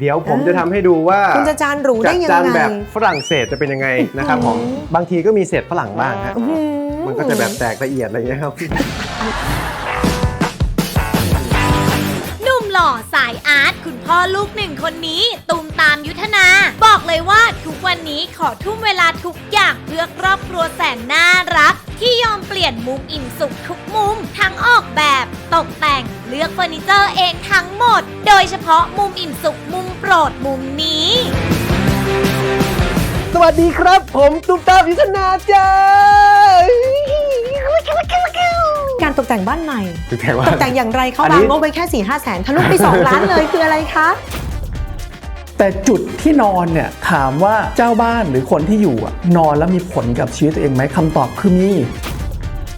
เดี๋ยวผมจะทำให้ดูว่าคุณจะจานหรูได้จัยังจานไงแบบฝรั่งเศสจะเป็นยังไงนะครับผมอืมบางทีก็มีเศษฝรั่งบ้างฮะอื้อหือ มันก็จะแบบแตกละเอียดอะไรเงี้ยครับ หนุ่มหล่อสายอาร์ตคุณพ่อลูกหนึ่งคนนี้ตูม ตามยุทธนา บอกเลยว่าทุกวันนี้ขอทุ่มเวลาทุกอย่างเพื่อครอบครัวแสนน่ารัก ที่ยอมเปลี่ยนมุมอิ่มสุขทุกมุม ทั้งออกแบบตกแต่งเลือกเฟอร์นิเจอร์เองทั้งหมด โดยเฉพาะมุมอิ่มสุขมุมโปรดมุมนี้ สวัสดีครับ ผมตุ๊กตาพิศนาจ้าการตกแต่งบ้านใหม่คือแค่ว่า ตกแต่งอย่างไรเขาอันวานี้งงบไปแค่4ี่ห้าแสนทะลุไป 2 ล้านเลยคืออะไรคะ แต่จุดที่นอนเนี่ยถามว่าเจ้าบ้านหรือคนที่อยู่อะนอนแล้วมีผลกับชีวิตตัวเองไหมคำตอบคือมี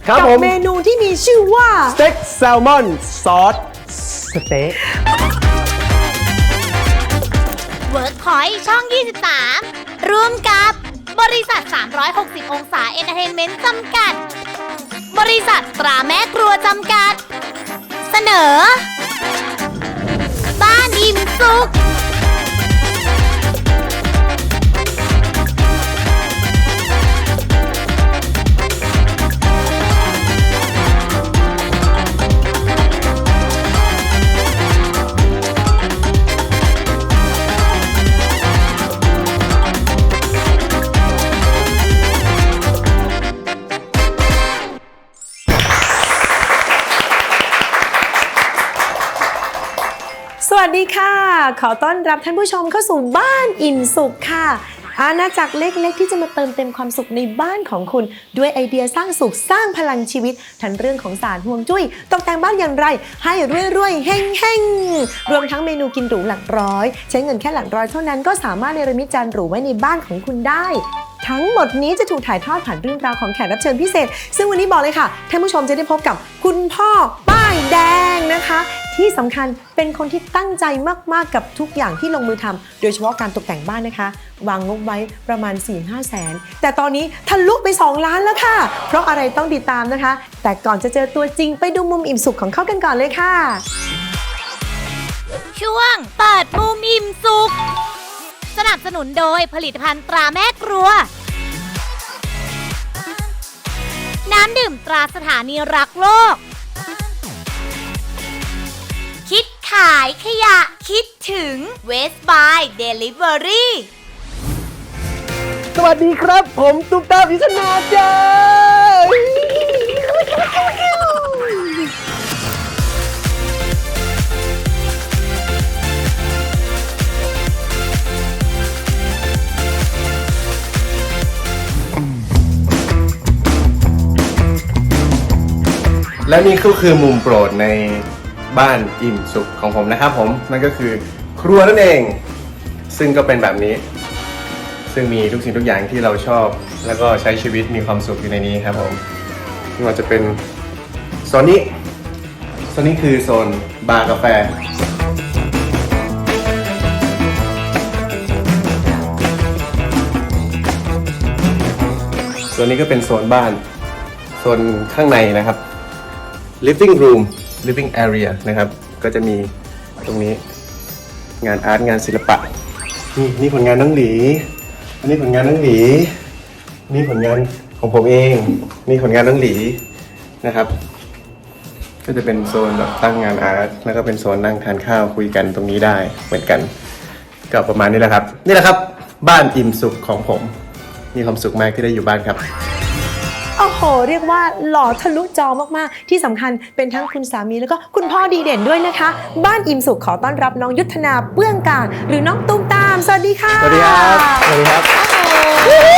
ครับกัผมเมนูที่มีชื่อว่าสเต็กแซลมอนซอสสเต๊ก Workpoint ช่อง 23 ร่วมกับบริษัท 360 องศาเอนเตอร์เทนเมนต์จำกัด บริษัทตราแม่ครัวจำกัด เสนอ บ้านอิ่มสุข สวัสดีค่ะ ขอต้อนรับท่านผู้ชมเข้าสู่บ้านอิ่มสุขค่ะ อาณาจักรเล็กๆ ที่จะมาเติมเต็มความสุขในบ้านของคุณ ด้วยไอเดียสร้างสุขสร้างพลังชีวิต ทั้งเรื่องของสารห่วงจุ้ยตกแต่งบ้านอย่างไร ให้รวยๆเฮ้งๆ รวมทั้งเมนูกินหรูหลักร้อย ใช้เงินแค่หลักร้อยเท่านั้นก็สามารถเนรมิตจานหรูไว้ในบ้านของคุณได้ ทั้งหมดนี้จะถูกถ่ายทอดผ่านเรื่องราวของแขกรับเชิญพิเศษ ซึ่งวันนี้บอกเลยค่ะท่านผู้ชมจะได้พบกับคุณพ่อป้ายแดงนะคะ ที่สำคัญเป็นคนที่ตั้งใจมาก ๆ กับทุกอย่างที่ลงมือทำโดยเฉพาะการตกแต่งบ้านนะคะ วางงบไว้ประมาณ 4-5แสน แต่ตอนนี้ทะลุไป 2 ล้านแล้วค่ะ เพราะอะไรต้องติดตามนะคะ แต่ก่อนจะเจอตัวจริงไปดูมุมอิ่มสุขของเขากันก่อนเลยค่ะ ช่วงเปิดมุมอิ่มสุข สนับสนุนโดยผลิตภัณฑ์ตราแม่ครัว น้ำดื่มตราสถานีรักโลก คิดขายขยะ คิดถึง West by Delivery สวัสดีครับ ผมตุ๊กตาพิศนาจ้า และนี่ก็คือมุมโปรดในบ้านอิ่มสุขของผมนะครับผมนั่นก็คือครัวนั่นเอง ซึ่งก็เป็นแบบนี้ ซึ่งมีทุกสิ่งทุกอย่างที่เราชอบ แล้วก็ใช้ชีวิตมีความสุขอยู่ในนี้ครับผมไม่ว่าจะเป็นโซนนี้โซนนี้คือโซนบาร์กาแฟส่วนนี้ก็เป็นโซนบ้านโซนข้างในนะครับ living room living area นะครับ ก็จะมีตรงนี้งานอาร์ตงานศิลปะ นี่นี่ผลงานน้องหลี อันนี้ผลงานน้องหลี นี่ผลงานของผมเอง นี่ผลงานน้องหลีนะครับ ก็จะเป็นโซนแบบตั้งงานอาร์ตแล้วก็เป็นโซนนั่งทานข้าวคุยกันตรงนี้ได้เหมือนกัน ก็ประมาณนี้แหละครับ นี่แหละครับ บ้านอิ่มสุขของผม มีความสุขมากที่ได้อยู่บ้านครับ โอ้โห เรียกว่าหล่อทะลุจอมากๆ ที่สำคัญเป็นทั้งคุณสามีแล้วก็คุณพ่อดีเด่นด้วยนะคะ บ้านอิ่มสุขขอต้อนรับน้องยุทธนาเปื้องการหรือน้องตุ้มตาม สวัสดีค่ะ สวัสดีครับ สวัสดีครับโอ้โห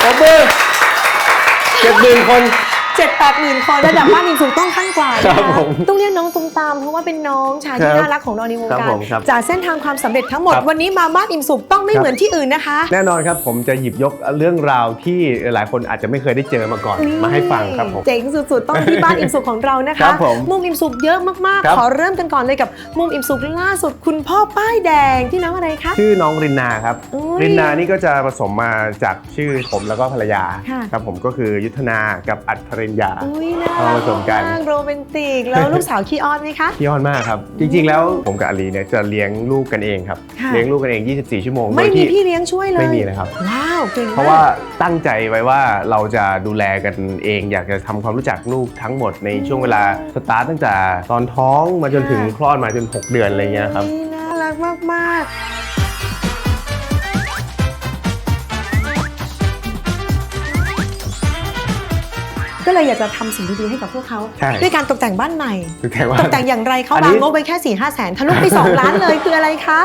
ปรบมือเจ็ดหมื่นคน เจ็ดแปดหมื่นคนระดับบ้านอิ่มสุขต้องขั้นกว่านะครัคะบผมต้องเรียกน้องตุ้มตามเพราะว่าเป็นน้องชายที่ครับน่ารักของเราในวงครับการผมครับจากเส้นทางความสำเร็จทั้งหมดครับวันนี้มาบ้านอิ่มสุขต้องไม่ครับ เหมือนที่อื่นนะคะ แน่นอนครับผมจะหยิบยกเรื่องราวที่หลายคนอาจจะไม่เคยได้เจอมาก่อนมาให้ฟังครับผม เจ๋งสุดๆ ต้องที่บ้านอิ่มสุขของเรานะครัคะบผมมุมอิ่มสุขเยอะมากครับๆขอเริ่มกันก่อนเลยกับมุมอิ่มสุขล่าสุดคุณพ่อป้ายแดงที่น้องอะไรคะ ชื่อน้องรินนาครับ อุ้ยรินนานี่ก็จะผสมมาจากชื่อผมแล้วก็ภรรยาค่ะ ครับผมก็คือยุทธนากับอัจฉริริญญาอุ้ยน่าเอารัผสมกันากโรแมนติก แล้วลูกสาวขี้อ้อนไหมคะพี่ยอดมากครับ จริง ๆ แล้วผมกับอาลีเนี่ยจะเลี้ยงลูกกันเองครับค่ะเลี้ยงลูกกันเอง 24 ชั่วโมงไม่โดยมีที่พี่เลี้ยงช่วยเลย ไม่มีเลยครับ ว้าวเก่งมากเพราะว่าตั้งใจไว้ว่าเราจะดูแลกันเอง อยากจะทำความรู้จักลูกทั้งหมดในช่วงเวลาสตาร์ทตั้งแต่ตอนท้องมาจนถึงคลอดมาจน 6 เดือนอะไรเงี้ยครับอุ๊ยน่ารักมากๆ ก็เลยอยากจะทำสิ่งดีๆให้กับพวกเขาใช่ด้วยการตกแต่งบ้านใหม่คือแค่ว่าตกแต่งอย่างไรเขาอันวานี้งงบไปแค่4ี่ห้าแสนทะลุไป2ล้านเลยคืออะไรคะ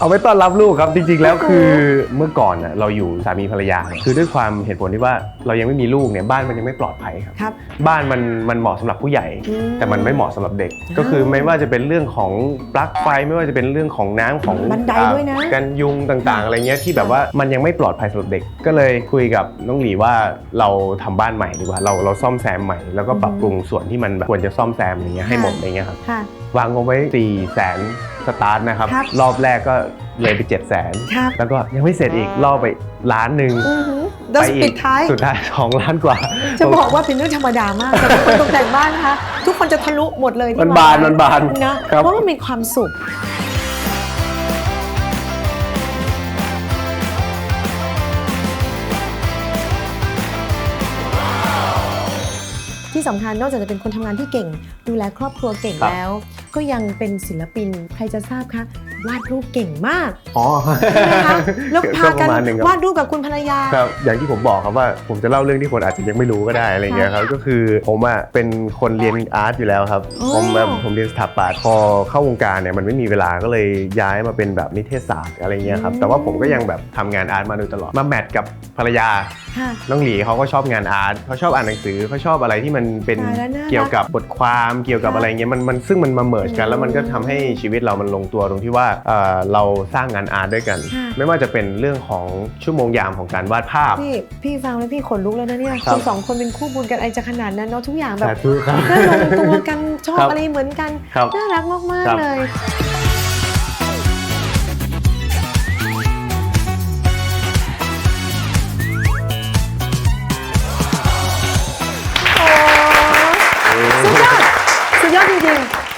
เอาไว้ต้อนรับลูกครับ จริง ๆ แล้วคือเมื่อก่อนน่ะเราอยู่สามีภรรยาเนี่ยคือด้วยความเหตุผลที่ว่าเรายังไม่มีลูกเนี่ยบ้านมันยังไม่ปลอดภัยครับ ครับ บ้านมันมันเหมาะสำหรับผู้ใหญ่ อืม แต่มันไม่เหมาะสำหรับเด็กอ่าก็คือไม่ว่าจะเป็นเรื่องของปลั๊กไฟไม่ว่าจะเป็นเรื่องของน้ำของบันไดด้วยนะ อ่ากันยุงต่างๆ อะไรเงี้ยที่แบบว่ามันยังไม่ปลอดภัยสำหรับเด็ก ก็เลยคุยกับน้องหลีว่าเราทำบ้านใหม่ดีกว่าเราเราซ่อมแซมใหม่แล้วก็ปรับปรุงส่วนที่มันแบบควรจะซ่อมแซมอะไรเงี้ยให้หมดอะไรเงี้ยครับ ค่ะ วางงบไว้4ี่แสนสตาร์ทนะครับ ครับรอบแรกก็เลยไป7จ็ดแสนครับ แล้วก็ยังไม่เสร็จอีกรอบไปล้านหนึ่งอือหือแล้วไปอีกปิดท้าย สุดท้ายสองล้านกว่า จะบอกว่าเป็นเรื่องธรรมดามากแต่คนตกแต่งบ้านนะคะ ทุกคนจะทะลุหมดเลยที่มันบานไว้มันบานนะครับ เพราะมันมีความสุข ที่สำคัญนอกจากจะเป็นคนทำงานที่เก่ง ดูแลครอบครัวเก่งครับแล้ว ก็ยังเป็นศิลปินใครจะทราบคะวาดรูปเก่งมากอ๋อใช่ไหมคะแล้วพาปกันระมาณหนึ่งครับวาดรูปกับคุณภรรยาครับอย่างที่ผมบอกครับว่าผมจะเล่าเรื่องที่คนอาจจะยังไม่รู้ก็ได้อะไรเงี้ยครับก็คือผมอะเป็นคนเรียนอาร์ตอยู่แล้วครับโอ้ผมแบบผมเรียนสถาปัตย์พอเข้าวงการเนี่ยมันไม่มีเวลาก็เลยย้ายมาเป็นแบบนิเทศศาสตร์อะไรเงี้ยครับแต่ว่าผมก็ยังแบบทำงานอาร์ตมาโดยตลอดมาแมทกับภรรยาค่ะน้องหลีเขาก็ชอบงานอาร์ตเขาชอบอ่านหนังสือเขาชอบอะไรที่มันเป็นตายแล้วน่ารักเกี่ยวกับบทความเกี่ยวกับค่ะอะไรเงี้ยมันมันซึ่งมันมาเมิร์กันอืมแล้วมันก็ทำให้ชีวิตเรามันลงตัวตรงที่ว่าเอ่อเราสร้างงานอาร์ตด้วยกันค่ะไม่ว่าจะเป็นเรื่องของชั่วโมงยามของการวาดภาพพี่พี่ฟังแล้วพี่ขนลุกแล้วนะเนี่ยครับคุณสองคนเป็นคู่บุญกันไอจะขนาดนั้นเนาะทุกอย่างแบบสาธุครับน่าลงตัวกันชอบครับอะไรเหมือนกันครับน่ารักมากครับๆเลย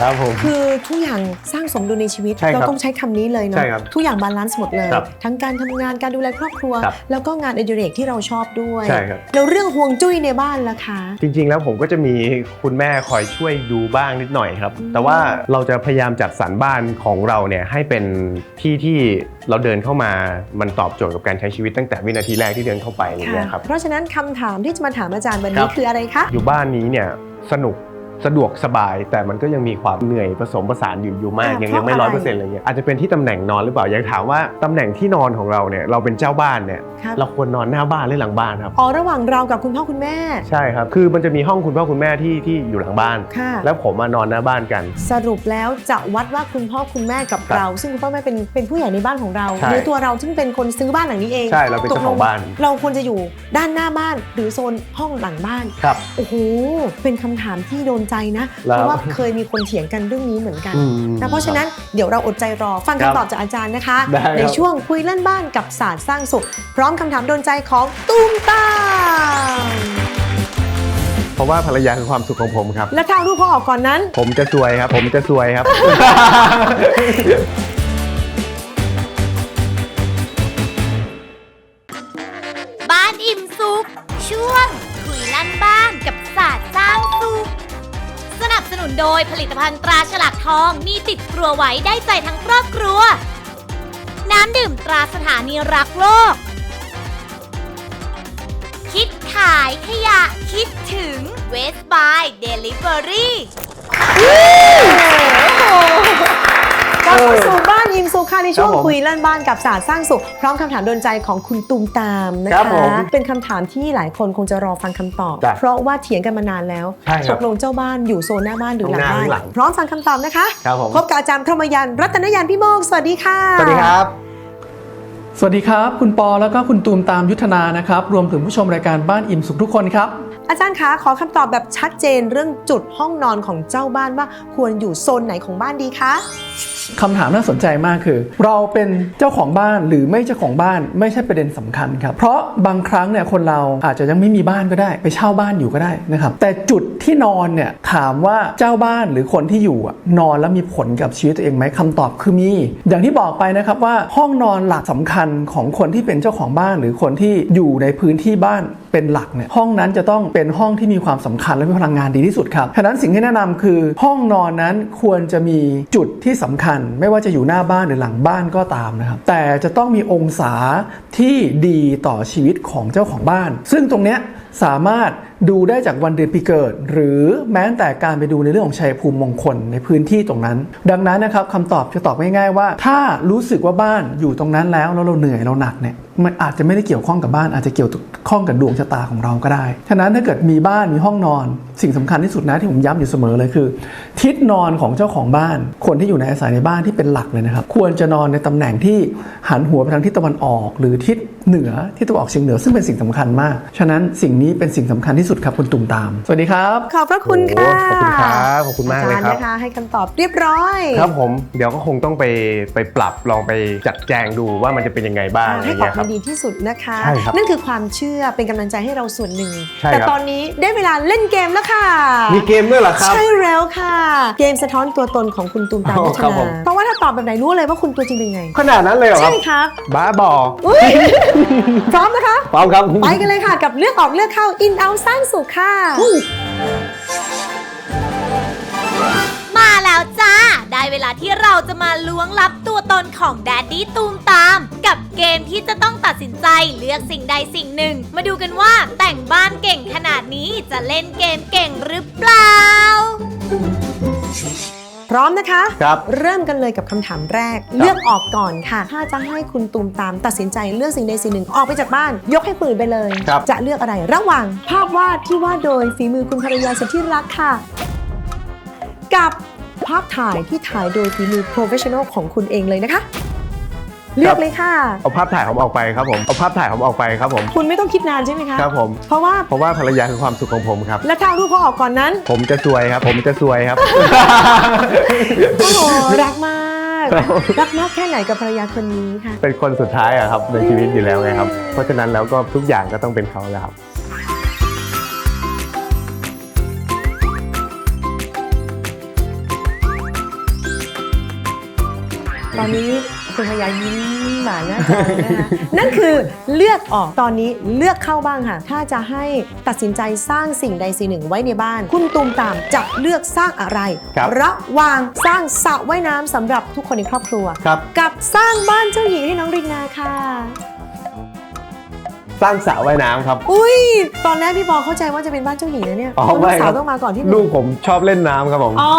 ครับผมๆคือทุกอย่างสร้างสมดุลในชีวิต ใช่ครับเราต้องใช้คำนี้เลยเนาะใช่ครับทุกอย่างบาลานซ์หมดเลย ครับทั้งการทำงานการดูแลครอบครัว ครับ แล้วก็งานอดิเรกที่เราชอบด้วย ใช่ครับ แล้วเรื่องห่วงจุ้ยในบ้านล่ะคะ จริงๆ แล้วผมก็จะมีคุณแม่คอยช่วยดูบ้างนิดหน่อยครับ อืม แต่ว่าเราจะพยายามจัดสรรบ้านของเราเนี่ยให้เป็นที่ที่เราเดินเข้ามามันตอบโจทย์กับการใช้ชีวิตตั้งแต่วินาทีแรกที่เดินเข้าไปอย่างเงี้ยครับ เพราะฉะนั้นคำถามที่จะมาถามอาจารย์วันคนี้รับ คืออะไรคะ อยู่บ้านนี้เนี่ยสนุก สะดวกสบาย แต่มันก็ยังมีความเหนื่อยผสมผสานอยู่อยู่มากอ่ายังยังไม่เพร้ราะอยอะไรเปอร์เซ็นต์อะไรเงี้ยอาจจะเป็นที่ตำแหน่งนอนหรือเปล่าอยากถามว่าตำแหน่งที่นอนของเราเนี่ยเราเป็นเจ้าบ้านเนี่ยครับ เราควรนอนหน้าบ้านหรือหลังบ้านครับ อ๋อระหว่างเรากับคุณพ่อคุณแม่ใช่ครับ คือมันจะมีห้องคุณพ่อคุณแม่ที่ที่อยู่หลังบ้าน ค่ะ แล้วผมมานอนหน้าบ้านกัน สรุปแล้วจะวัดว่าคุณพ่อคุณแม่กับครับเรา ซึ่งคุณพ่อแม่เป็นเป็นผู้ใหญ่ในบ้านของเราใช่ หรือตัวเราซึ่งเป็นคนซื้อบ้านหลังนี้เองใช่เราเป็นเจ้าของบ้านตกลเราควรจะอยู่ด้านหน้าบ้านหรือโซนห้องหลังบ้าน ครับ โอ้โห เป็นคำถามที่โดนใจนะแล้วเพราะว่าเคยมีคนเถียงกันเรื่องนี้เหมือนกันอืมนะเพราะฉะนั้นเดี๋ยวเราอดใจรอฟังครับคำตอบจากอาจารย์นะคะได้ครับในช่วงคุยเล่นบ้านกับศาสตร์สร้างสุข พร้อมคำถามโดนใจของตุ้มตามเพราะว่าภรรยาคือความสุขของผมครับ และถ้าเอารูปเขาออกก่อนนั้น ผมจะซวยครับ ผมจะซวยครับบ้านอิ่มสุขช่วง โดยผลิตภัณฑ์ตราฉลากทองมีติดครัวไว้ได้ใจทั้งครอบครัว น้ำดื่มตราสถานีรักโลก คิดขายขยะคิดถึงเวสบายเดลิเวอรี่ กลับเข้าสู่บ้านอิมสุขค่ะในช่วงครับผมคุยลั่นบ้านกับศาสตร์สร้างสุข พร้อมคำถามโดนใจของคุณตูมตามนะครัคะ บผมเป็นคำถามที่หลายคนคงจะรอฟังคำตอบ จ้ะเพราะว่าเถียงกันมานานแล้วใช่คตรับกลงเจ้าบ้านอยู่โซนหน้าบ้านหรือหลังหน้าบ้าหนรือหลังพร้อมฟังคำตอบนะคะครับผม พบกับอาจารย์พรหมยันรัตนยันพี่โมกสวัสดีค่ะสวัสดีครับ สวัสดีครับ คุณปอแล้วก็คุณตูมตามยุทธนานะครับ รวมถึงผู้ชมรายการบ้านอิ่มสุขทุกคนครับ อาจารย์คะขอคำตอบแบบชัดเจนเรื่องจุดห้องนอนของเจ้าบ้านว่าควรอยู่โซนไหนของบ้านดีคะคำถามน่าสนใจมากคือ เราเป็นเจ้าของบ้านหรือไม่เจ้าของบ้านไม่ใช่ประเด็นสำคัญครับ เพราะบางครั้งเนี่ยคนเราอาจจะยังไม่มีบ้านก็ได้ ไปเช่าบ้านอยู่ก็ได้นะครับ แต่จุดที่นอนเนี่ยถามว่าเจ้าบ้านหรือคนที่อยู่นอนแล้วมีผลกับชีวิตตัวเองไหมคำตอบคือมี อย่างที่บอกไปนะครับว่าห้องนอนหลักสำคัญของคนที่เป็นเจ้าของบ้าน หรือคนที่อยู่ในพื้นที่บ้านเป็นหลักเนี่ยห้องนั้นจะต้องเป็นห้องที่มีความสำคัญและมีพลังงานดีที่สุดครับฉะนั้นสิ่งที่แนะนำคือ ห้องนอนนั้นควรจะมีจุดที่สำคัญ ไม่ว่าจะอยู่หน้าบ้านหรือหลังบ้านก็ตามนะครับแต่จะต้องมีองศาที่ดีต่อชีวิตของเจ้าของบ้าน ซึ่งตรงเนี้ยสามารถ ดูได้จากวันเดือนปีเกิด หรือแม้แต่การไปดูในเรื่องของชัยภูมิมงคลในพื้นที่ตรงนั้น ดังนั้นนะครับคำตอบจะตอบง่ายๆว่า ถ้ารู้สึกว่าบ้านอยู่ตรงนั้นแล้วแล้วเราเหนื่อยเราหนักเนี่ยมันอาจจะไม่ได้เกี่ยวข้องกับบ้านอาจจะเกี่ยวข้องกับดวงชะตาของเราก็ได้ ฉะนั้นถ้าเกิดมีบ้านมีห้องนอน สิ่งสำคัญที่สุดนะที่ผมย้ำอยู่เสมอเลยคือ ทิศนอนของเจ้าของบ้าน คนที่อยู่ในอาศัยในบ้านที่เป็นหลักเลยนะครับ ควรจะนอนในตำแหน่งที่หันหัวไปทางทิศตะวันออก หรือทิศเหนือทิศตะวันออกเฉียงเหนือซึ่งเป็นสิ่งสำคัญมาก ฉะนั้นสิ่งนี้เป็นสิ่งสำคัญที่สุดครับคุณตุ่มตาม สวัสดีครับ ขอบพระคุณโอ้ค่ะ ขอบคุณครับขอบคุณมากเลยครับอจนะคะให้คำตอบเรียบร้อย ครับผมเดี๋ยวก็คงต้องไปไปปรับลองไปจัดแจงดูว่ามันจะเป็นยังไงบ้างอะไรให้ออเงี้กยครัมาบดีที่สุดนะคะใช่ครับนั่นคือความเชื่อเป็นกำลังใจให้เราส่วนหนึ่งใช่ครับแต่ตอนนี้ได้เวลาเล่นเกมแล้วค่ะ มีเกมด้วยเหรอครับ ใช่แล้วค่ะ เกมสะท้อนตัวตนของคุณตูมตามอ๋อพัฒครับนาผมเพราะว่าถ้าตอบแบบไหนรู้เลยว่าคุณตัวจริงเป็นไง ขนาดนั้นเลยเหรอครัใช่บครับบ้าบออุ๊ยพร้อมนะคะพร้อมครับไปกันเลยค่ะกับเลือกออกเลือกเข้าอินเอาสร้างสุขค่ะ มาแล้วจ้า ได้เวลาที่เราจะมาล้วงลับตัวตนของแดดดี้ตูมตาม กับเกมที่จะต้องตัดสินใจเลือกสิ่งใดสิ่งหนึ่ง มาดูกันว่าแต่งบ้านเก่งขนาดนี้จะเล่นเกมเก่งหรือเปล่า พร้อมนะคะ ครับเริ่มกันเลยกับคำถามแรก เลือกออกก่อนค่ะ ถ้าจะให้คุณตูมตามตัดสินใจเลือกสิ่งใดสิ่งหนึ่งออกไปจากบ้าน ยกให้ปืนไปเลย ครับ จะเลือกอะไรระหว่าง ภาพวาดที่วาดโดยฝีมือคุณภรรยาสุดที่รักค่ะ กับภาพถ่ายที่ถ่ายโดยฝีมือโปรเฟชชั่นอลของคุณเองเลยนะคะ เลือกเลยค่ะ เอาภาพถ่ายผมออกไปครับผมเอาภาพถ่ายผมออกไปครับผมคุณไม่ต้องคิดนานใช่ไหมคะครับผมเพราะว่าเพราะว่าภรรยาคือความสุขของผมครับและถ้าเอารูปเขาออกก่อนนั้น ผมจะซวยครับ ผมจะซวยครับ โอ้โหรักมาก ครับ รักมากแค่ไหนกับภรรยาคนนี้ค่ะ เป็นคนสุดท้ายอะครับในชีวิตอยู่แล้วไงครับ เพราะฉะนั้นแล้วก็ทุกอย่างก็ต้องเป็นเขาแล้วครับ ตอนนี้ คุณภรรยายิ้มหวานหน้าจอเลยนะคะนั่นคือเลือกออกตอนนี้เลือกเข้าบ้างค่ะ ถ้าจะให้ตัดสินใจสร้างสิ่งใดสิ่งหนึ่งไว้ในบ้าน คุณตูมตามจะเลือกสร้างอะไรครับ ระหว่างสร้างสระว่ายน้ำสำหรับทุกคนในครอบครัว ครับ กับสร้างบ้านเจ้าหญิงให้น้องรินาค่ะ สร้างสระว่ายน้ำครับ อุ้ย ตอนแรกพี่ปอเข้าใจว่าจะเป็นบ้านเจ้าหญิงนะเนี่ยอ๋อคุณลูไม่กคสารัวบต้องมาก่อนที่หนูลูกผมชอบเล่นน้ำครับผมอ๋อ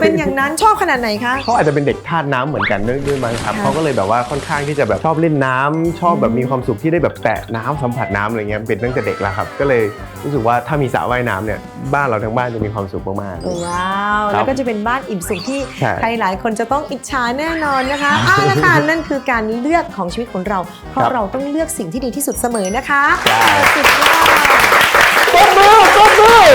เป็นอย่างนั้นชอบขนาดไหนคะ เขาอาจจะเป็นเด็กธาตุน้ำเหมือนกันด้วยด้วยมั้งครับค่ะ เขาก็เลยแบบว่าค่อนข้างที่จะแบบชอบเล่นน้ำชอบแบบมีความสุขที่ได้แบบแตะน้ำสัมผัสน้ำอะไรเงี้ยเป็นตั้งแต่เด็กแล้วครับ ก็เลยรู้สึกว่าถ้ามีสระว่ายน้ำเนี่ยบ้านเราทั้งบ้านจะมีความสุขมากๆ ว้าว ครับแล้วก็จะเป็นบ้านอิ่มสุขที่ใช่ ใครหลายคนจะต้องอิจฉาแน่นอนนะคะเอาละค่ะนั่นคือการเลือกของชีวิตของเรา เพราะครับเราต้องเลือกสิ่งที่ดีที่สุดเสมอนะคะใช่สุดยอดตบมือตบมือ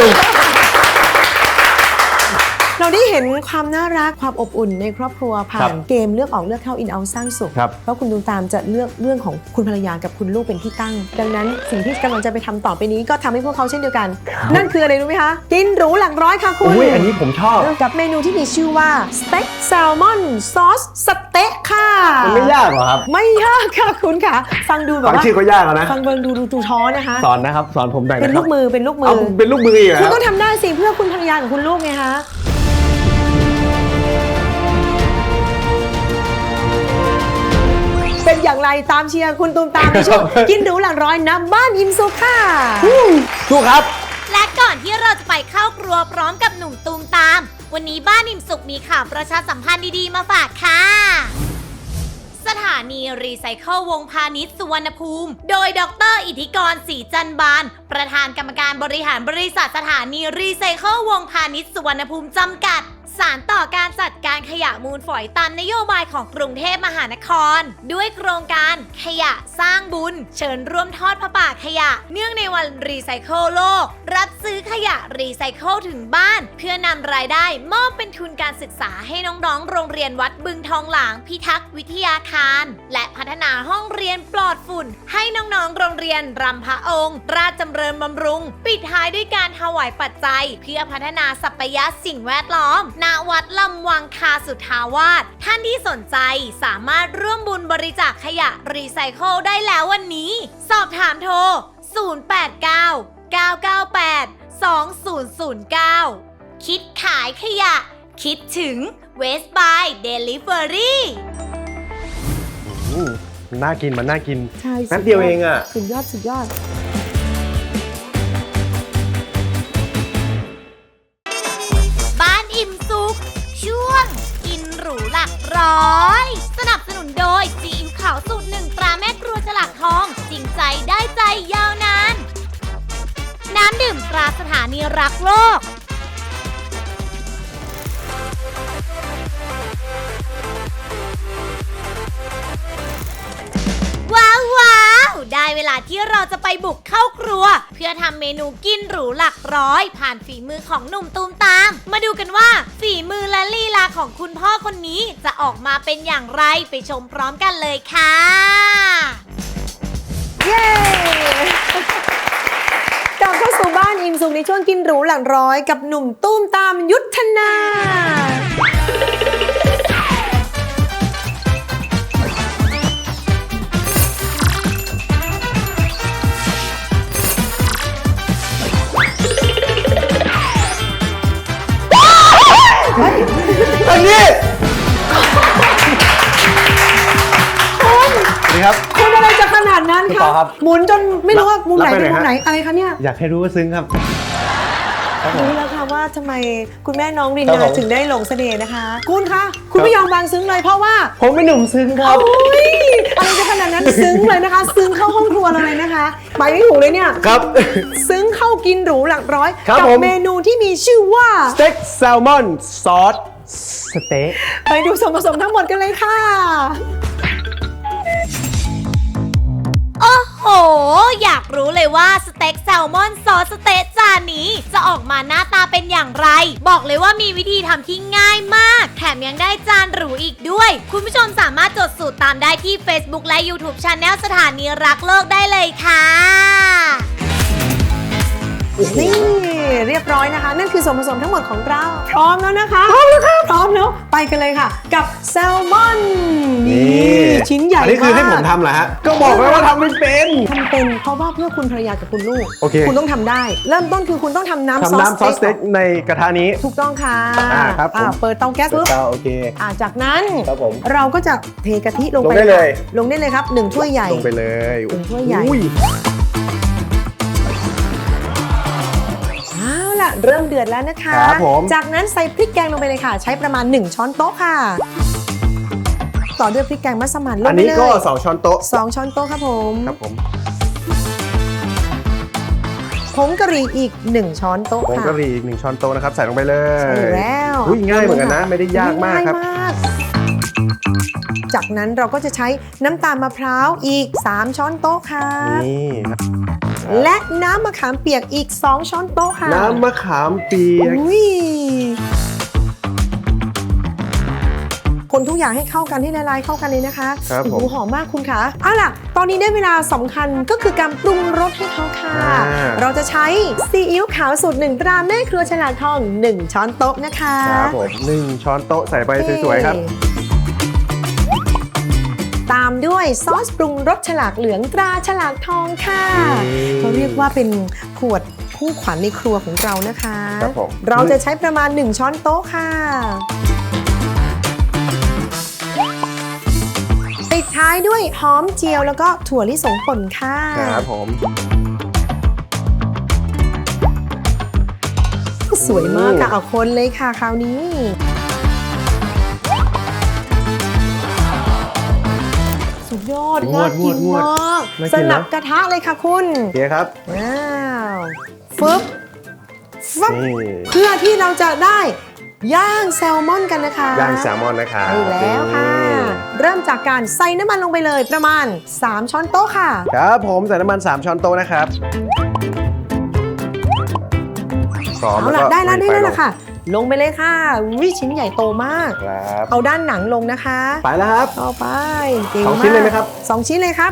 เราได้เห็นความน่ารักความอบอุ่นในครอบครัวผ่าครันบเกมเลือกออกเลือกเข้าอินเอาสร้างสุข ครับเพราะคุณตูมตามจะเลือกเรื่องของคุณภรรยากับคุณลูกเป็นที่ตั้ง ดังนั้นสิ่งที่กำลังจะไปทำต่อไปนี้ก็ทำให้พวกเขาเช่นเดียวกัน นั่นคืออะไรรู้ไหมคะ กินหรูหลักร้อยค่ะคุณ อุ้ยอันนี้ผมชอบ กับเมนูที่มีชื่อว่าสเต็กแซลมอนซอสสเต๊ะค่ะ มันไม่ยากหรอครับ ไม่ยากค่ะคุณค่ะ ฟังดูแบบฟังว่าชื่อก็ยากแล้วนะ ฟังเบิงดูดูดูท้อนะคะ สอนนะครับ สอนผมหน่อยเป็นนะคลูรับกมือเป็นลูกมืเอาอเป็นลูกมืออีกเหรอคุณครับ ต้องทำได้สิเพื่อคุณภรรยากับคุณลูกไงคะ เป็นอย่างไรตามเชียร์คุณตูมตามในช่วงครับกินหรูหลังร้อยน้ำบ้านอิ่มสุขค่ะสู้ครับ และก่อนที่เราจะไปเข้าครัวพร้อมกับหนุ่มตูมตาม วันนี้บ้านอิ่มสุขมีข่าวประชาสัมพันธ์ดีๆมาฝากค่ะ สถานีรีไซเคิลวงพาณิชย์สุวรรณภูมิ โดยดร อิทธิกรศรีจันบาน ประธานกรรมการบริหารบริษัทสถานีรีไซเคิลวงพาณิชย์สุวรรณภูมิจำกัด สารต่อการจัดการขยะมูลฝอยตามนโยบายของกรุงเทพมหานคร ด้วยโครงการขยะสร้างบุญ เชิญร่วมทอดพระป่าขยะ เนื่องในวันรีไซเคิลโลก รับซื้อขยะรีไซเคิลถึงบ้าน เพื่อนำรายได้มอบเป็นทุนการศึกษาให้น้องๆ โรงเรียนวัดบึงทองหลางพิทักษ์วิทยาคาร และพัฒนาห้องเรียนปลอดฝุ่น ให้น้องๆ โรงเรียนรำพระองค์ ราชจำเริญบำรุง ปิดท้ายด้วยการถวายปัจจัย เพื่อพัฒนาสัพยะสิ่งแวดล้อมณวัดลำวังคาสุทาวาสท่านที่สนใจสามารถร่วมบุญบริจาคขยะรีไซเคิลได้แล้ววันนี้ สอบถามโทร 089 998 2009 คิดขายขยะ คิดถึง West by Delivery อืมน่ากินมันน่ากินใช่แป๊บเดียวเองอะ สุดยอดสุดยอด หรูหลักร้อย สนับสนุนโดยซีอิ๊วขาวสูตรหนึ่งตราแม่ครัวฉลากทอง จริงใจได้ใจยาวนาน น้ำดื่มตราสถานีรักโลก ได้เวลาที่เราจะไปบุกเข้าครัว เพื่อทำเมนูกินหรูหลักร้อย ผ่านฝีมือของหนุ่มตูมตาม มาดูกันว่า ฝีมือและลีลาของคุณพ่อคนนี้จะออกมาเป็นอย่างไรไปชมพร้อมกันเลยค่ะ เย้กลับเข้าสู่บ้านอิ่มสุขในช่วงกินหรูหลังร้อยกับหนุ่มตุ้มตามยุทธนา คะปอครับ หมุนจนไม่รู้ว่ามุมไหนรับไปเป็นไหนมุมฮะไหนอะไรคะเนี่ยอยากให้รู้ว่าซึ้งครับครับผมรู้แล้วค่ะว่าทำไมคุณแม่น้องรินครับนาผมถึงได้หลงเสน่ห์นะคะ คุณคะคุณครับไม่ยอมวางซึ้งเลยเพราะว่า ผมเป็นหนุ่มซึ้งครับ โอ้ยอะไรจะขนาดนั้น ซึ้งเลยนะคะ ซึ้งเข้าห้องครัวเราเลยนะคะไปไม่ถูกเลยเนี่ย ครับ ซึ้งเข้ากินหรูหลักร้อยครับกัผม เมนูที่มีชื่อว่าสเต็กแซลมอนซอสสเต๊กไปดูส่วนผสมทั้งหมดกันเลยค่ะ โอ้โห อยากรู้เลยว่าสเต็กแซลมอนซอสสเต๊กจานนี้ จะออกมาหน้าตาเป็นอย่างไร บอกเลยว่ามีวิธีทำที่ง่ายมาก แถมยังได้จานหรูอีกด้วย คุณผู้ชมสามารถจดสูตรตามได้ที่ Facebook และ YouTube Channel สถานีรักโลกได้เลยค่ะ นี่เรียบร้อยนะคะ นั่นคือส่วนผสมทั้งหมดของเราพร้อมแล้วนะคะพร้อมแล้วค่ะพร้อมแล้วไปกันเลยค่ะ กับแซลมอนนี่ชิ้นใหญ่อันนี้คือให้ผมากทำเหรอฮะก็บอกแล้วว่าทำไม่เป็นทำเป็นเพราะว่าเพื่อคุณภรรยากับคุณลูกโอเคคุณต้องทำได้ เริ่มต้นคือคุณต้องทำน้ำซอทำสน้ำซอสสเต็กในกระทะนี้ ถูกต้องค่ะอ่าครับผม อ่าเปิดเตาแก๊สปุ๊บเจ้าโอเค อ่าจากนั้นครับผมเราก็จะเทกะทิลงลงไปได้เลยค่ะลงได้เลยครับหนึ่งถ้วยใหญ่ลงไปเลยเป็นถ้วยใหญ่ อุ้ย เอาล่ะเริ่มเดือดแล้วนะคะ ครับผม จากนั้นใส่พริกแกงลงไปเลยค่ะ ใช้ประมาณ 1 ช้อนโต๊ะค่ะ ต่อด้วยพริกแกงมัสมั่นลอังนไปนี้เลยก็สองช้อนโต๊ะสองช้อนโต๊ะครับผมครับผมผงกะหรี่อีก 1 ช้อนโต๊ะผงค่ะ กะหรี่อีกหนึ่งช้อนโต๊ะนะครับใส่ลงไปเลยใช่แล้วอุ้ยง่ายเหมือนกันนะ ไม่ได้ยากมากครับ ง่ยมากจากนั้นเราก็จะใช้น้ำตาลมะพร้าวอีก 3 ช้อนโต๊ะค่ะ นี่ครับ และน้ำมะขามเปียกอีก 2 ช้อนโต๊ะค่ะน้ำมะขามเปียกอุ้ยคนทุกอย่างให้เข้ากันให้ละลายเข้ากันเลยนะคะครับผม โอ้โหหอมมากคุณคะเอาล่ะ ตอนนี้ได้เวลาสำคัญก็คือการปรุงรสให้เขาค่ะ อ่า เราจะใช้ซีอิ๊วขาวสูตรหนึ่งตราแม่ครัวฉลาดทอง 1 ช้อนโต๊ะนะคะ ครับผมหนึ่งช้อนโต๊ะใส่ไปสวยๆครับตาม ด้วยซอสปรุงรสฉลากเหลืองตราฉลากทองค่ะอืมเขาเรียกว่าเป็นขวดคู่ขวัญในครัวของเรานะคะครับผม เราจะใช้ประมาณ 1 ช้อนโต๊ะค่ะปิดท้ายด้วยหอมเจียวแล้วก็ถั่วลิสงป่นค่ะ ครับผม สวยมากค่ะเอาคนเลยค่ะคราวนี้ สุดยอดงวน่าดกินงวดมากน่ากินนะสนับกระทะเลยค่ะคุณโอเคครับว้าวฟึบฟึบนี่เพื่อที่เราจะได้ย่างแซลมอนกันนะคะ ย่างแซลมอนนะครับใช่แล้วค่ะ เริ่มจากการใส่น้ำมันลงไปเลยประมาณ 3 ช้อนโต๊ะค่ะ ครับผมใส่น้ำมัน 3 ช้อนโต๊ะนะครับพร้อมเอาแล้วล่ะก็ได้แล้วได้แล้วลล่ะค่ะ ลงไปเลยค่ะวิชิ้นใหญ่โตมาก ครับเอาด้านหนังลงนะคะไปแล้วครับ ต่อไปเก่งสองมากชิ้นเลยไหมครับ สองชิ้นเลยครับ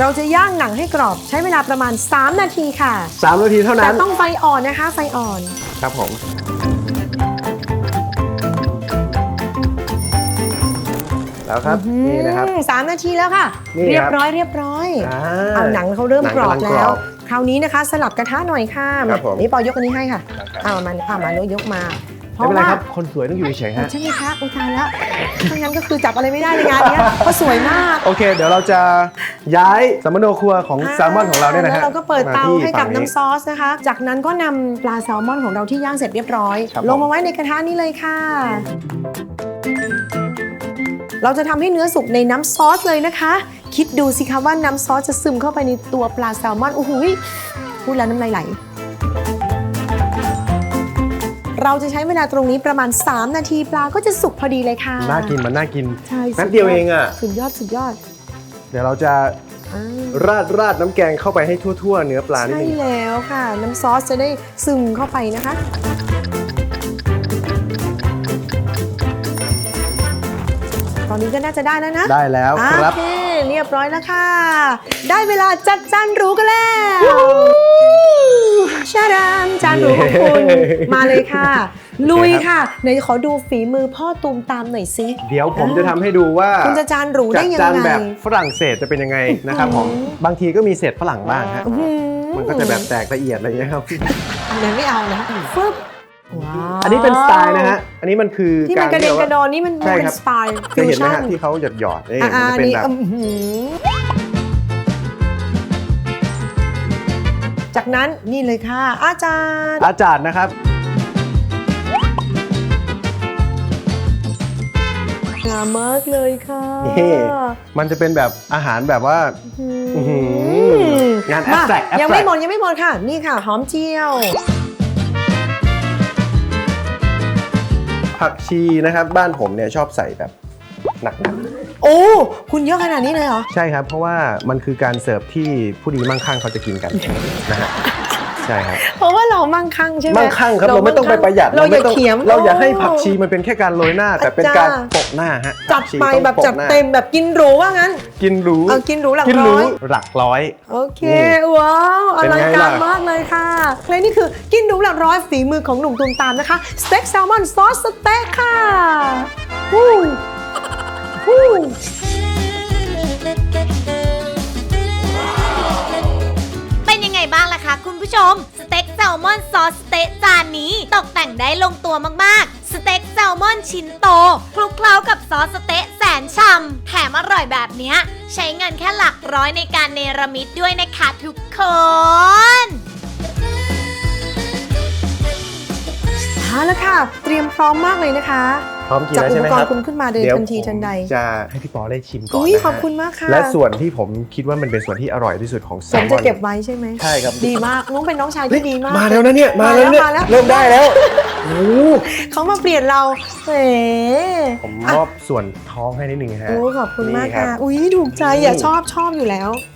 เราจะย่างหนังให้กรอบใช้เวลาประมาณ 3 นาทีค่ะ3นาทีเท่าแต่นั้นต้องไฟอ่อนนะคะ ไฟอ่อน ครับผม แล้วครับนี่นะครับอืมสามนาทีแล้วค่ะ นี่ครับเรียบร้อยเรียบร้อยอ่าเอาหนังเขาเริ่มหนังกรอบกำลังกรแล้อวบ คราวนี้นะคะสลับกระทะหน่อยค่ะครับผม นี่ปอยกอันนี้ให้ค่ะเอามันเอามาแล้วยกมา เพไม่ราะเป็นไรว่า ครับ คนสวยต้องอยู่เฉยๆฮะ ใช่ไหมคะอุยตายแล้วถ้างั้นก็คือจับอะไรไม่ได้ในงานเนี้ยเพราะสวยมากโอเค เดี๋ยวเราจะย้ายสัมมโนครัวของแซลมอนของเราเนี่ยนะแล้ฮะวเราก็เปิดเตาที่ให้กับฝั่งน้ำซอสนะคะ จากนั้นก็นำปลาแซลมอนของเราที่ย่างเสร็จเรียบร้อย ครับลงผมมาไว้ในกระทะนี้เลยค่ะ เราจะทำให้เนื้อสุกในน้ำซอสเลยนะคะ คิดดูสิคะว่าน้ำซอสจะซึมเข้าไปในตัวปลาแซลมอนโอ้โหยพูดแล้วน้ำลายไหล เราจะใช้เวลาตรงนี้ประมาณ 3 นาทีปลาก็จะสุกพอดีเลยค่ะ น่ากินมันน่ากินใช่แป๊บเดียวเองอะ สุดยอดสุดยอดเดี๋ยวเราจะอ่า ราดราดน้ำแกงเข้าไปให้ทั่ว ๆ เนื้อปลานิดใช่นึงแล้วค่ะ น้ำซอสจะได้ซึมเข้าไปนะคะ ตอนนี้ก็น่าจะได้แล้วนะได้แล้วครับ โอเคเรียบร้อยแล้วค่ะ ได้เวลาจัดจานหรู้กันแล้วชาดามจานหรูของคุณมาเลยค่ะ ลุยค่ะไหนขอดูฝีมือพ่อตูมตามหน่อยสิเดี๋ยวผมจะทำให้ดูว่าคุณจะจานหรูได้ยังจานไงแบบฝรั่งเศสจะเป็นยังไงนะครับผมบางทีก็มีเศษฝรั่งบ้างฮะมันก็จะแบบแตกละเอียดอะไรอย่างเงี้ยครับอันนั้นไม่เอานะฟึบ ว้าวอันนี้เป็นสไตล์นะฮะ อันนี้มันคือที่มันกระเด็นกระดออนนี่มันใช่เป็นครับ สไตล์จะฟิวเห็นไหมชั่นฮะที่เขาหยอดหยอดๆนี่อ่ามันจะเป็นนี่แบบ อื้อหือจากนั้นนี่เลยค่ะ อาจารย์ อาจารย์นะครับ งามมากเลยค่ะนี่ มันจะเป็นแบบอาหารแบบว่า อื้อหืองาน abstract มายังไม่ abstract หมดยังไม่หมดค่ะ นี่ค่ะ หอมเจียว ผักชีนะครับ บ้านผมเนี่ยชอบใส่แบบหนักโอ้ คุณเยอะขนาดนี้เลยเหรอ ๆใช่ครับ เพราะว่ามันคือการเสิร์ฟที่ผู้ดีมั่งคั่งเขาจะกินกันนะฮะ ใช่ครับเพราะว่าเรามั่งคั่งใช่ไหมมั่งคั่งครับเราไม่ต้องไปประหยัดเราอย่าไม่ต้องเขียมเราอย่าให้ผักชีมันเป็นแค่การโรยหน้า แต่เป็นการโปะหน้าฮะจัดผักชีไปต้องแบบโปะจัดหน้าเต็มแบบกินหรูว่างั้น กินหรูเอากินหรูหลักกินหร้รูอยหลักร้อยโอเคนี่ว้าวอเป็นลังไงการล่ะมากเลยค่ะและนี่คือกินหรูหลักร้อยฝีมือของหนุ่มตูมตามนะคะสเต็กแซลมอนซอสสเต็กค่ะวู้วู้ ไงบ้างล่ะคะคุณผู้ชม สเต็กแซลมอนซอสสเต๊ะจานนี้ตกแต่งได้ลงตัวมากๆ สเต็กแซลมอนชิ้นโตคลุกเคล้ากับซอสสเต๊ะแสนฉ่ำแถมอร่อยแบบเนี้ย ใช้เงินแค่หลักร้อยในการเนรมิตด้วยนะคะทุกคนเอาละค่ะ เตรียมพร้อมมากเลยนะคะ พร้อมกินจับแล้วอุใช่ปไหมกครรับณ์คุณขึ้นมาเดินเดี๋ยวทันทีทันใดผมจะให้พี่ปอได้ชิมก่อนอุ้ยนะฮะขอบคุณมากค่ะและส่วนที่ผมคิดว่ามันเป็นส่วนที่อร่อยที่สุดของแซผลมมจะอนเก็บไว้ใช่ไหมใช่ครับดีมากน้องเป็นน้องชายที่ดีมาก มาแล้วนะเนี่ยมาแล้วเนี่ยมาแล้วเริ่มได้แล้วโอ้โหเขามาเปลี่ยนเราเอ๋ผมมอบส่วนท้องให้นิดนึงฮะ โอ้ขอบคุณมากนี่รับค่ะอุ้ยถูกใจอะนี่ชอบชอบอยู่แล้วเ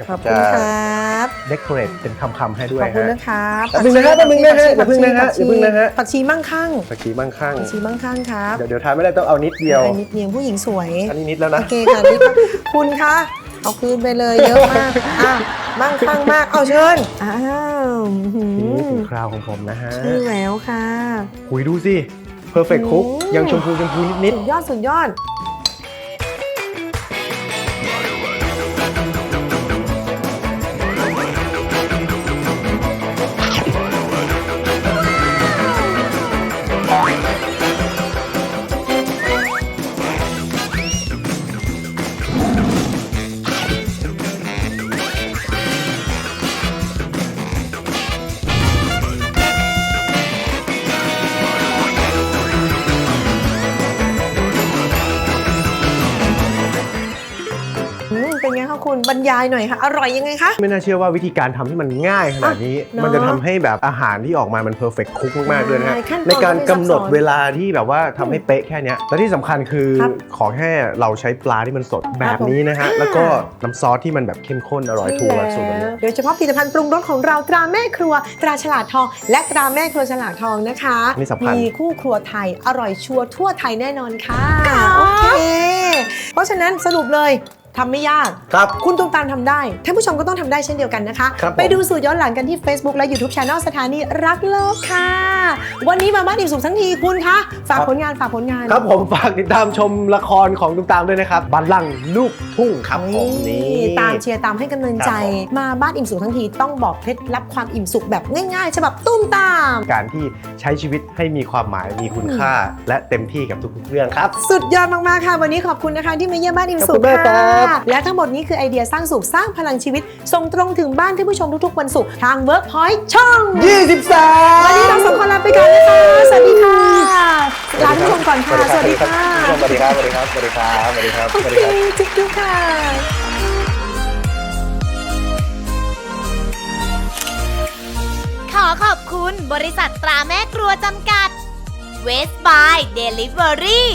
ดี๋ยวขผอบมคุจะณครับเดคอเรทเป็นคำๆให้ด้วยขอบคุณฮะ นะครับแป๊บนึงนะครับแป๊บนึงนะฮะอย่าเพิ่งนะฮะอย่าเพิ่งนะฮะ ผักชีมั่งคั่งผักชีมั่งคั่งผักชีมั่งคั่งครับเดี๋ยวเดี๋ยวทานไม่ได้ต้องเอานิดเดียว อันนี้เพียงผู้หญิงสวย อันนี้นิดแล้วนะโอเคค่ะนี่ค่ะคุณคะเอาคืนไปเลยเยอะมากอะมั่งคั่งมากเอาเชิญอ้าวหืทีนี้ถึมงคราวของผมนะฮะใช่แล้วค่ะ หุยดูสิ perfect cook อืม ยังชมพูชมพูนิดสุดยอดสุดยอด คุณบรรยายหน่อยค่ะ อร่อยยังไงคะ ไม่น่าเชื่อว่าวิธีการทำที่มันง่ายขนาดนี้ อะเนอะมันจะทำให้แบบอาหารที่ออกมามันเพอร์เฟกต์คุกมากๆด้วยนะฮะใช่ขั้นตอนในการกำหนดไม่ซับซ้อนเวลาที่แบบว่าทำให้เป๊ะแค่เนี้ยและที่สำคัญคือครับขอแค่เราใช้ปลาที่มันสดแบบนี้นะฮะผมแล้วก็น้ำซอสที่มันแบบเข้มข้นอร่อยถูกหลักสูตรแบบนี้ โดยเฉพาะผลิตภัณฑ์ปรุงรสของเราตราแม่ครัว ตราฉลาดทอง และตราแม่ครัวฉลาดทองนะคะนี่สำคัญ มีคู่ครัวไทยอร่อยชัวร์ทั่วไทยแน่นอนค่ะครับโอเค เพราะฉะนั้นสรุปเลย ทำไม่ยาก ครับ คุณตูมตามทำได้ท่านผู้ชมก็ต้องทำได้เช่นเดียวกันนะคะ ครับผม ไปดูสูตรย้อนหลังกันที่ Facebook และ YouTube Channel สถานีรักโลกค่ะ วันนี้มาบ้านอิ่มสุขทั้งทีคุณคะฝากผลงานฝากผลงาน ครับผมฝากติดตามชมละครของตุ้มตามด้วยนะครับบัลลังก์ลูกทุ่งครับผมนี่ ตามเชียร์ตามให้กำลังใจครับผม มาบ้านอิ่มสุขทั้งทีต้องบอกเคล็ดลับความอิ่มสุขแบบง่ายๆฉบับตุ้มตาม การที่ใช้ชีวิตให้มีความหมายมีคุณค่า และเต็มที่กับทุกๆเรื่องครับ สุดยอดมากๆค่ะ วันนี้ขอบคุณนะคะที่มาเยี่ยมบ้านอิ่มสุขขอบคุณมากครัค่ะ บและทั้งหมดนี้คือไอเดียสร้างสุขสร้างพลังชีวิต ส่งตรงถึงบ้านท่านผู้ชมทุกๆวันศุกร์ทาง Workpoint ช่อง 23 วันนี้เราสองคนลาไปก่อนนะคะสวัสดีค่ะลาท่านผู้ชมก่อนค่ะ สวัสดีค่ะสวัสดีครับสวัสดีครับสวัสดีครับสวัสดีครับโอสวัสเคดีครับจิ๊กจุ๊กค่ะขอขอบคุณบริษัทตราแม่ครัวจำกัด เวสบายเดลิเวอรี่